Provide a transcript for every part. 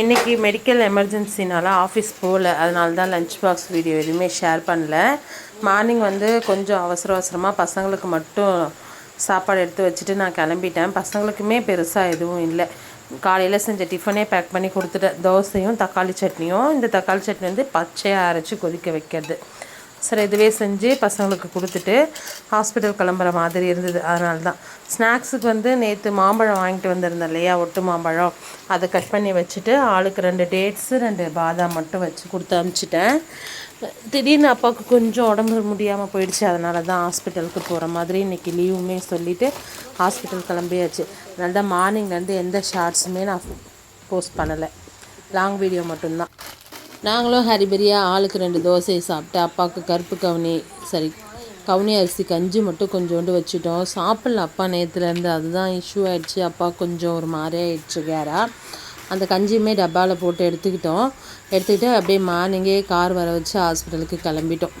இன்றைக்கி medical எமர்ஜென்சினால் office போகல. அதனால தான் லஞ்ச் பாக்ஸ் வீடியோ எதுவுமே ஷேர் பண்ணல. மார்னிங் வந்து கொஞ்சம் அவசர அவசரமாக பசங்களுக்கு மட்டும் சாப்பாடு எடுத்து வச்சுட்டு நான் கிளம்பிட்டேன். பசங்களுக்குமே பெருசாக எதுவும் இல்லை. காலையில் செஞ்ச டிஃபனே பேக் பண்ணி கொடுத்துட்டேன். தோசையும் தக்காளி சட்னியும். இந்த தக்காளி சட்னி வந்து பச்சையாக அரைச்சி கொதிக்க வைக்கிறது. சரி இதுவே செஞ்சு பசங்களுக்கு கொடுத்துட்டு ஹாஸ்பிட்டல் கிளம்புற மாதிரி இருந்தது. அதனால தான் ஸ்நாக்ஸுக்கு வந்து நேற்று மாம்பழம் வாங்கிட்டு வந்திருந்தேன் இல்லையா ஒட்டு மாம்பழம். அதை கட் பண்ணி வச்சுட்டு ஆளுக்கு ரெண்டு டேட்ஸு ரெண்டு பாதாம் மட்டும் வச்சு கொடுத்து அனுப்பிச்சிட்டேன். திடீர்னு அப்பாவுக்கு கொஞ்சம் உடம்பு முடியாமல் போயிடுச்சு. அதனால தான் ஹாஸ்பிட்டலுக்கு போகிற மாதிரி இன்றைக்கி லீவுமே சொல்லிவிட்டு ஹாஸ்பிட்டல் கிளம்பியாச்சு. அதனால தான் மார்னிங்லேருந்து எந்த ஷார்ட்ஸுமே நான் போஸ்ட் பண்ணலை. லாங் வீடியோ மட்டும்தான். நாங்களும் ஹரிபரியாக ஆளுக்கு ரெண்டு தோசையை சாப்பிட்டு அப்பாவுக்கு கருப்பு கவுனி சரி கவுனி அரிசி கஞ்சி மட்டும் கொஞ்சோண்டு வச்சுட்டோம். சாப்பிட்ல அப்பா நேற்றுலேருந்து அதுதான் இஷ்யூ ஆகிடுச்சு அப்பா கொஞ்சம் ஒரு மாதிரி ஆகிடுச்சு கேரா. அந்த கஞ்சியுமே டப்பாவில் போட்டு எடுத்துக்கிட்டோம். எடுத்துக்கிட்டு அப்படியே மார்னிங்கே கார் வர வச்சு ஹாஸ்பிட்டலுக்கு கிளம்பிட்டோம்.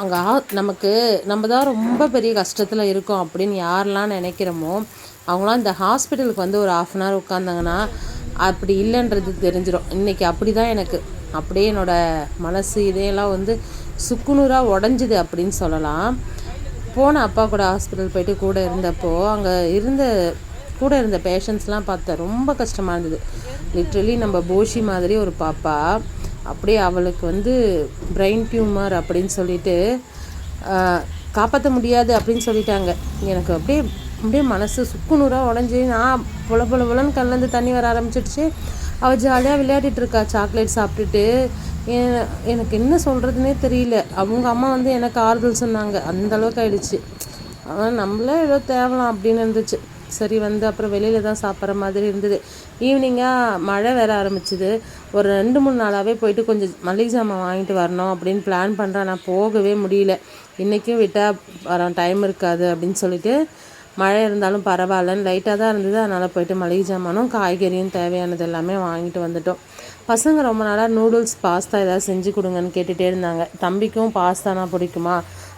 அங்கே நமக்கு நம்ம தான் ரொம்ப பெரிய கஷ்டத்தில் இருக்கோம் அப்படின்னு யாரெல்லாம் நினைக்கிறோமோ அவங்களாம் இந்த ஹாஸ்பிட்டலுக்கு வந்து ஒரு ஆஃப் அன் ஹவர் உட்காந்தாங்கன்னா அப்படி இல்லைன்றது தெரிஞ்சிடும் இன்றைக்கி அப்படி தான் எனக்கு. அப்படியே என்னோடய மனசு இதையெல்லாம் வந்து சுக்குநூறாக உடஞ்சிது அப்படின்னு சொல்லலாம். போன அப்பா கூட ஹாஸ்பிட்டல் போயிட்டு கூட இருந்தப்போ அங்கே இருந்த கூட இருந்த பேஷண்ட்ஸ்லாம் பார்த்தா ரொம்ப கஷ்டமாக இருந்தது. லிட்ரலி நம்ம போஷி மாதிரி ஒரு பாப்பா. அப்படியே அவளுக்கு வந்து பிரெயின் டியூமர் அப்படின்னு சொல்லிட்டு காப்பாற்ற முடியாது அப்படின்னு சொல்லிட்டாங்க. எனக்கு அப்படியே அப்படியே மனசு சுக்குநூறாக உடஞ்சி நான் புல புல புலன்னு கண்ணிலேருந்து தண்ணி வர ஆரம்பிச்சிடுச்சு. அவள் ஜாலியாக விளையாடிட்டு இருக்கா சாக்லேட் சாப்பிட்டுட்டு. எனக்கு என்ன சொல்கிறதுனே தெரியல. அவங்க அம்மா வந்து எனக்கு ஆறுதல் சொன்னாங்க. அந்த அளவுக்கு ஆயிடுச்சு. ஆனால் நம்மளே ஏதோ தேவலாம் அப்படின்னு இருந்துச்சு. சரி வந்து அப்புறம் வெளியில் தான் சாப்பிட்ற மாதிரி இருந்தது. ஈவினிங்காக மழை வேற ஆரம்பிச்சுது. ஒரு ரெண்டு மூணு நாளாகவே போயிட்டு கொஞ்சம் மளிகை சாமான் வாங்கிட்டு வரணும் அப்படின்னு பிளான் பண்ணுறேன் நான் போகவே முடியல. இன்றைக்கும் விட்டால் வர டைம் இருக்காது அப்படின்னு சொல்லிட்டு மழை இருந்தாலும் பரவாயில்லன்னு லைட்டாக தான் இருந்தது. அதனால் போயிட்டு மளிகை ஜாமானும் காய்கறியும் தேவையானது எல்லாமே வாங்கிட்டு வந்துட்டோம். பசங்க ரொம்ப நாளாக நூடுல்ஸ் பாஸ்தா ஏதாவது செஞ்சு கொடுங்கன்னு கேட்டுகிட்டே இருந்தாங்க. தம்பிக்கும் பாஸ்தானா பிடிக்குமா?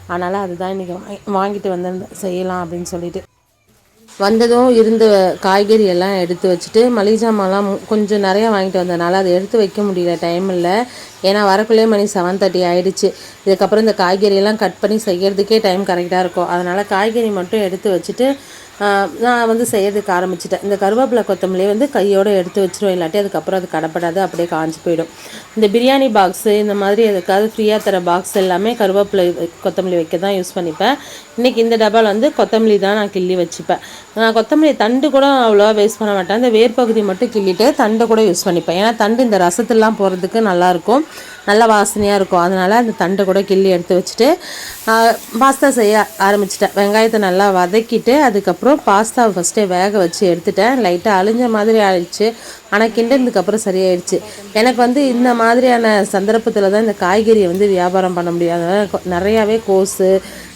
அதனால் அதுதான் இன்றைக்கி வாங்கிட்டு வந்து செய்யலாம் அப்படின்னு சொல்லிட்டு. வந்ததும் இருந்த காய்கறி எல்லாம் எடுத்து வச்சுட்டு மளிகை ஜாமான்லாம் கொஞ்சம் நிறையா வாங்கிட்டு வந்ததுனால அதை எடுத்து வைக்க முடியல டைம் இல்லை. ஏன்னா வரக்குள்ளே மணி செவன் தேர்ட்டி ஆகிடுச்சு இதுக்கப்புறம் இந்த காய்கறியெல்லாம் கட் பண்ணி செய்கிறதுக்கே டைம் கரெக்டாக இருக்கும். அதனால் காய்கறி மட்டும் எடுத்து வச்சுட்டு நான் வந்து செய்யறதுக்கு ஆரம்பிச்சிட்டேன். இந்த கருவேப்பிலை கொத்தமல்லியை வந்து கையோடு எடுத்து வச்சிருவோம் இல்லாட்டி அதுக்கப்புறம் அது கடப்படாது அப்படியே காஞ்சி போயிடும். இந்த பிரியாணி பாக்ஸு இந்த மாதிரி எதுக்காவது ஃப்ரீயாக தர பாக்ஸ் எல்லாமே கருவேப்பிலை கொத்தமல்லி வைக்க தான் யூஸ் பண்ணிப்பேன். இன்றைக்கி இந்த டப்பாவில் வந்து கொத்தமல்லி தான் நான் கிள்ளி வச்சுப்பேன். நான் கொத்தமல்லி தண்டு கூட அவ்வளோவா வேஸ்ட் பண்ண மாட்டேன். இந்த வேர்பகுதி மட்டும் கிள்ளிட்டு தண்டை கூட யூஸ் பண்ணிப்பேன். ஏன்னா தண்டு இந்த ரசத்துலாம் போகிறதுக்கு நல்லாயிருக்கும் நல்ல வாசனையாக இருக்கும். அதனால் அந்த தண்டை கூட கிள்ளி எடுத்து வச்சுட்டு பாஸ்தா செய்ய ஆரம்பிச்சிட்டேன். வெங்காயத்தை நல்லா வதக்கிட்டு அதுக்கப்புறம் பாஸ்தாவை ஃபஸ்ட்டே வேக வச்சு எடுத்துட்டேன். லைட்டாக அழிஞ்ச மாதிரி ஆயிடுச்சு. ஆனால் கிண்டதுக்கப்புறம் சரியாயிடுச்சு. எனக்கு வந்து இந்த மாதிரியான சந்தர்ப்பத்தில் தான் இந்த காய்கறியை வந்து வியாபாரம் பண்ண முடியும். அதனால் நிறையாவே கோஸு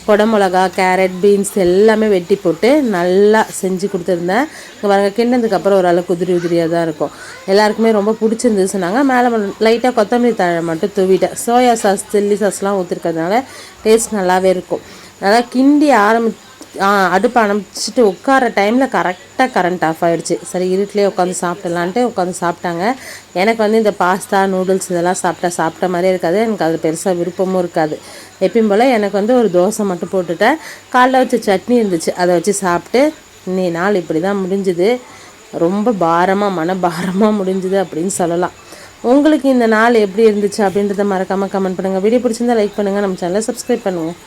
குடமிளகா கேரட் பீன்ஸ் எல்லாமே வெட்டி போட்டு நல்லா செஞ்சு கொடுத்துருந்தேன். இங்கே பாருங்கள் கிண்டதுக்கப்புறம் ஓரளவுக்கு உதிரி உதிரியாக தான் இருக்கும். எல்லாருக்குமே ரொம்ப பிடிச்சிருந்தது சொன்னாங்க. மேலே லைட்டாக கொத்தமல்லி தழை மட்டும் தூவிட்டேன். சோயா சாஸ் சில்லி சாஸ்லாம் ஊற்றிருக்கிறதுனால டேஸ்ட் நல்லாவே இருக்கும். நல்லா கிண்டி ஆரம்பி அடுப்பு அனுப்பிச்சிட்டு உட்கார டைமில் கரெக்டாக கரண்ட் ஆஃப் ஆகிடுச்சு சரி இருட்டிலே உட்காந்து சாப்பிடலான்ட்டு உட்காந்து சாப்பிட்டாங்க. எனக்கு வந்து இந்த பாஸ்தா நூடுல்ஸ் இதெல்லாம் சாப்பிட்டா சாப்பிட்ட மாதிரியே இருக்காது. எனக்கு அது பெருசாக விருப்பமும் இருக்காது. எப்பயும் போல் எனக்கு வந்து ஒரு தோசை மட்டும் போட்டுட்டேன். காலைல வச்ச சட்னி இருந்துச்சு. அதை வச்சு சாப்பிட்டு இன்னி நாள் இப்படி தான் முடிஞ்சுது. ரொம்ப பாரமாக மன பாரமாக முடிஞ்சுது அப்படின்னு சொல்லலாம். உங்களுக்கு இந்த நாள் எப்படி இருந்துச்சு அப்படின்றத மறக்காமல் கமெண்ட் பண்ணுங்கள் வீடியோ பிடிச்சிருந்தா லைக் பண்ணுங்கள் நம்ம சேனலை சப்ஸ்கிரைப் பண்ணுங்கள்